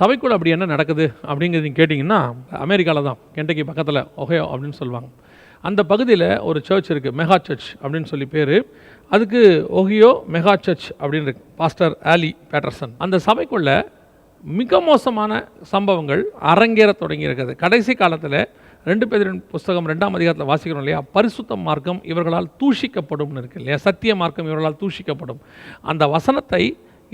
சபைக்குள்ள அப்படி என்ன நடக்குது அப்படிங்கிறது கேட்டிங்கன்னா அமெரிக்காவில் தான் கெண்டக்கி பக்கத்தில் ஒகையோ அப்படின்னு சொல்லுவாங்க. அந்த பகுதியில் ஒரு சர்ச் இருக்குது மெகா சர்ச் அப்படின்னு சொல்லி பேர். அதுக்கு ஒஹியோ மெகா சர்ச் அப்படின்னு இருக்கு பாஸ்டர் ஆலி பேட்டர்சன் அந்த சபைக்குள்ள மிக மோசமான சம்பவங்கள் அரங்கேற தொடங்கி இருக்குது. கடைசி காலத்தில் ரெண்டு பேரின் புஸ்தகம் ரெண்டாம் அதிகாரத்தில் வாசிக்கிறோம் இல்லையா? பரிசுத்த மார்க்கம் இவர்களால் தூஷிக்கப்படும்னு இருக்கு இல்லையா? சத்திய மார்க்கம் இவர்களால் தூஷிக்கப்படும். அந்த வசனத்தை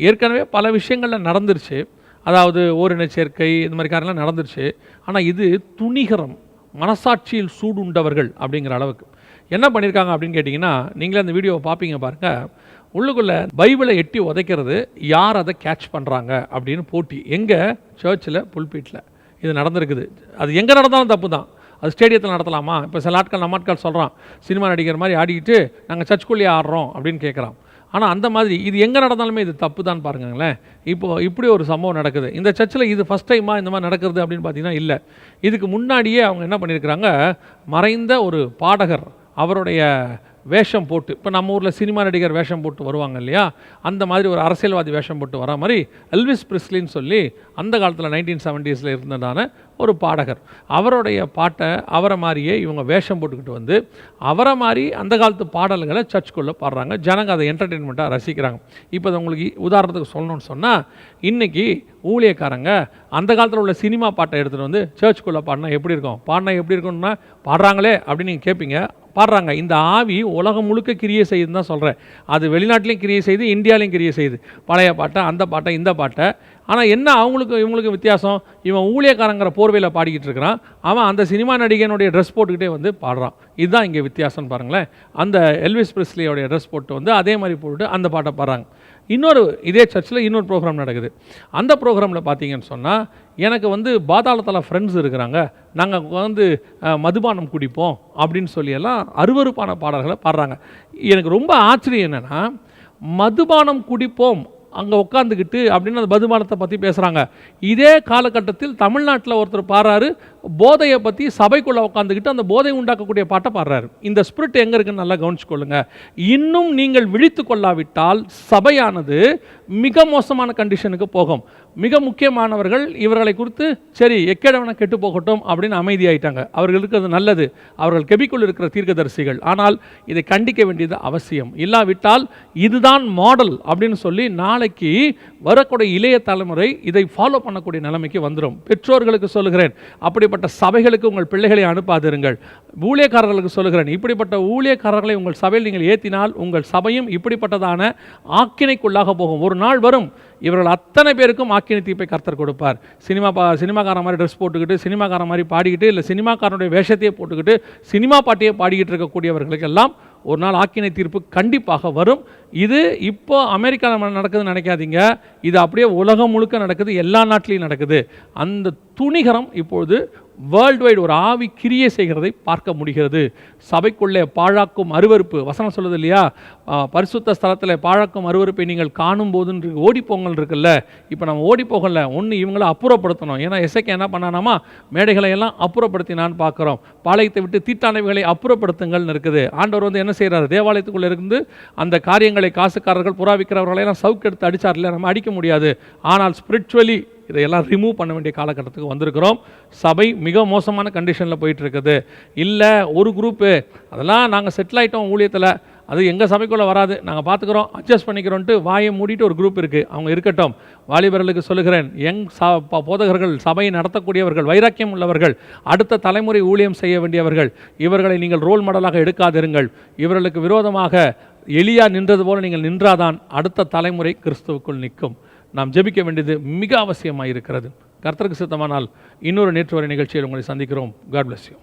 ஏற்கனவே பல விஷயங்களில் நடந்துருச்சு. அதாவது ஓரின சேர்க்கை இந்த மாதிரி காரியம்லாம் நடந்துருச்சு. ஆனால் இது துணிகரம் மனசாட்சியில் சூடுண்டவர்கள் அப்படிங்கிற அளவுக்கு. என்ன பண்ணியிருக்காங்க அப்படின்னு கேட்டிங்கன்னா நீங்களே அந்த வீடியோவை பார்ப்பீங்க பாருங்கள் உள்ளுக்குள்ளே பைபிளை எட்டி உதைக்கிறது யார் அதை கேட்ச் பண்ணுறாங்க அப்படின்னு போட்டி. எங்கே? சர்ச்சில் புல்பீட்டில் இது நடந்திருக்குது. அது எங்கே நடந்தாலும் தப்பு தான். அது ஸ்டேடியத்தில் நடத்தலாமா? இப்போ சில ஆட்கள் நம்ம ஆட்கள் சொல்கிறான் சினிமா நடிகர் மாதிரி ஆடிக்கிட்டு நாங்கள் சர்ச்சுக்குள்ளேயே ஆடுறோம் அப்படின்னு கேட்குறான் ஆனால் அந்த மாதிரி இது எங்கே நடந்தாலுமே இது தப்பு தான் பாருங்களேன். இப்போது இப்படி ஒரு சம்பவம் நடக்குது. இந்த சர்ச்சில் இது ஃபஸ்ட் டைமாக இந்த மாதிரி நடக்கிறது அப்படின்னு பார்த்தீங்கன்னா இல்லை. இதுக்கு முன்னாடியே அவங்க என்ன பண்ணியிருக்கிறாங்க மறைந்த ஒரு பாடகர் அவருடைய வேஷம் போட்டு இப்போ நம்ம ஊரில் சினிமா நடிகர் வேஷம் போட்டு வருவாங்க இல்லையா? அந்த மாதிரி ஒரு அரசியல்வாதி வேஷம் போட்டு வரா மாதிரி எல்விஸ் பிரிஸ்லின்னு சொல்லி அந்த காலத்தில் நைன்டீன் செவன்டீஸில் இருந்ததான ஒரு பாடகர். அவருடைய பாட்டை அவரை மாதிரியே இவங்க வேஷம் போட்டுக்கிட்டு வந்து அவரை மாதிரி அந்த காலத்து பாடல்களை சர்ச்சுக்குள்ளே பாடுறாங்க. ஜனங்க அதை என்டர்டெயின்மெண்ட்டாக ரசிக்கிறாங்க. இப்போ அதை உங்களுக்கு உதாரணத்துக்கு சொல்லணும்னு சொன்னால் இன்றைக்கி ஊழியக்காரங்க அந்த காலத்தில் உள்ள சினிமா பாட்டை எடுத்துகிட்டு வந்து சர்ச்சுக்குள்ளே பாடினா எப்படி இருக்கும்? பாடினா எப்படி இருக்கும்னா பாடுறாங்களே அப்படின்னு நீங்கள் கேட்பீங்க பாடுறாங்க. இந்த ஆவி உலகம் முழுக்க கிரியை செய்யுதுன்னு தான் சொல்கிறேன் அது வெளிநாட்டிலையும் கிரியை செய்யுது இந்தியாவிலையும் கிரியை செய்யுது. பழைய பாட்டை அந்த பாட்டை இந்த பாட்டை ஆனால் என்ன அவங்களுக்கு இவங்களுக்கு வித்தியாசம்? இவன் ஊழியக்காரங்கிற போர்வையில் பாடிக்கிட்டு இருக்கிறான். அவன் அந்த சினிமா நடிகனுடைய ட்ரெஸ் போட்டுக்கிட்டே வந்து பாடுறான். இதுதான் இங்கே வித்தியாசம்னு பாருங்களேன். அந்த எல்விஸ் பிரிஸ்லியோடைய ட்ரெஸ் போட்டு வந்து அதே மாதிரி போட்டுட்டு அந்த பாட்டை பாடுறாங்க. இன்னொரு இதே சர்ச்சில் இன்னொரு ப்ரோக்ராம் நடக்குது. அந்த ப்ரோக்ராமில் பார்த்தீங்கன்னு சொன்னால் எனக்கு வந்து பாதாளத்தில் ஃப்ரெண்ட்ஸ் இருக்கிறாங்க. நாங்கள் வந்து மதுபானம் குடிப்போம் அப்படின்னு சொல்லியெல்லாம் அருவறுப்பான அருவருப்பான பாடல்களை பாடுறாங்க. எனக்கு ரொம்ப ஆச்சரியம் என்னென்னா மதுபானம் குடிப்போம் அங்கே உட்காந்துக்கிட்டு அப்படின்னு அந்த பதுமானத்தை பற்றி பேசுகிறாங்க இதே காலகட்டத்தில் தமிழ்நாட்டில் ஒருத்தர் பாடுறாரு போதையை பற்றி சபைக்குள்ளே உட்காந்துக்கிட்டு அந்த போதை உண்டாக்கக்கூடிய பாட்டை பாடுறாரு. இந்த ஸ்பிரிட் எங்கே இருக்குன்னு நல்லா கவனிச்சுக்கொள்ளுங்க. இன்னும் நீங்கள் விழித்து கொள்ளாவிட்டால் சபையானது மிக மோசமான கண்டிஷனுக்கு போகும். மிக முக்கியமானவர்கள் இவர்களை குறித்து சரி எக்கேடவன கெட்டு போகட்டும் அப்படின்னு அமைதியாயிட்டாங்க. அவர்கள் இருக்கிறது நல்லது. அவர்கள் கெபிக்குள் இருக்கிற தீர்க்கதரிசிகள். ஆனால் இதை கண்டிக்க வேண்டியது அவசியம். இல்லாவிட்டால் இதுதான் மாடல் அப்படின்னு சொல்லி நாளைக்கு வரக்கூடிய இளைய தலைமுறை இதை ஃபாலோ பண்ணக்கூடிய நிலைமைக்கு வந்துடும் பெற்றோர்களுக்கு சொல்லுகிறேன் அப்படிப்பட்ட சபைகளுக்கு உங்கள் பிள்ளைகளை அனுப்பாதிருங்கள். ஊழியக்காரர்களுக்கு சொல்லுகிறேன் இப்படிப்பட்ட ஊழியக்காரர்களை உங்கள் சபையில் நீங்கள் ஏற்றினால் உங்கள் சபையும் இப்படிப்பட்டதான ஆக்கினைக்குள்ளாக போகும். ஒரு நாள் வரும். இவர்கள் அத்தனை பேருக்கும் ஆக்கி ஆக்கினை தீப்பை கர்த்தர் கொடுப்பார். சினிமா பா சினிமாக்காரன் மாதிரி ட்ரெஸ் போட்டுக்கிட்டு சினிமாக்காரன் மாதிரி பாடிக்கிட்டு இல்லை சினிமாக்காரனுடைய வேஷத்தையே போட்டுக்கிட்டு சினிமா பாட்டையே பாடிக்கிட்டு இருக்கக்கூடியவர்களுக்கெல்லாம் ஒரு நாள் ஆக்கினை தீர்ப்பு கண்டிப்பாக வரும். இது இப்போ அமெரிக்காவில் நடக்குதுன்னு நினைக்காதீங்க. இது அப்படியே உலகம் முழுக்க நடக்குது எல்லா நாட்டிலையும் நடக்குது. அந்த துணிகரம் இப்பொழுது வேர்ல்டு வைடு ஒரு ஆவி கிரியை செய்கிறதை பார்க்க முடிகிறது. சபைக்குள்ளே பாழாக்கும் அருவருப்பு வசனம் சொல்லுது இல்லையா? பரிசுத்த ஸ்தலத்தில் பாழாக்கும் அருவருப்பை நீங்கள் காணும் போதுன்னு ஓடிப்போங்கல் இருக்குல்ல? இப்போ நம்ம ஓடிப்போகல ஒன்று இவங்களை அப்புறப்படுத்தணும். ஏன்னா இசைக்கு என்ன பண்ணானாமா? மேடைகளை எல்லாம் அப்புறப்படுத்தினான்னு பார்க்குறோம். பாளையத்தை விட்டு தீட்டானவைகளை அப்புறப்படுத்துங்கள்னு இருக்குது. ஆண்டவர் வந்து என்ன செய்கிறாரு தேவாலயத்துக்குள்ளே இருந்து அந்த காரியங்களை காசுக்காரர்கள் புறாவிக்கிறவர்களை எல்லாம் சவுக்கு எடுத்து நம்ம அடிக்க முடியாது. ஆனால் ஸ்பிரிச்சுவலி இதையெல்லாம் ரிமூவ் பண்ண வேண்டிய காலகட்டத்துக்கு வந்திருக்கிறோம். சபை மிக மோசமான கண்டிஷனில் போயிட்டுருக்குது. இல்லை ஒரு குரூப்பு அதெல்லாம் நாங்கள் செட்டில் ஆகிட்டோம் ஊழியத்தில். அது எங்கள் சபைக்குள்ளே வராது. நாங்கள் பார்த்துக்குறோம் அட்ஜஸ்ட் பண்ணிக்கிறோன்ட்டு வாயை மூடிட்டு ஒரு குரூப் இருக்குது அவங்க இருக்கட்டும். வாலிபர்களுக்கு சொல்லுகிறேன் யங் ச ப- போதகர்கள் சபையை நடத்தக்கூடியவர்கள் வைராக்கியம் உள்ளவர்கள் அடுத்த தலைமுறை ஊழியம் செய்ய வேண்டியவர்கள் இவர்களை நீங்கள் ரோல் மாடலாக எடுக்காதிருங்கள். இவர்களுக்கு விரோதமாக எளியாக நின்றது போல நீங்கள் நின்றாதான் அடுத்த தலைமுறை கிறிஸ்துவுக்குள் நிற்கும். நாம் ஜெபிக்க வேண்டியது மிக அவசியமாக இருக்கிறது கர்த்தருக்கு சித்தமானால் இன்னொரு நேற்று வரை நிகழ்ச்சியில் உங்களை சந்திக்கிறோம். God bless you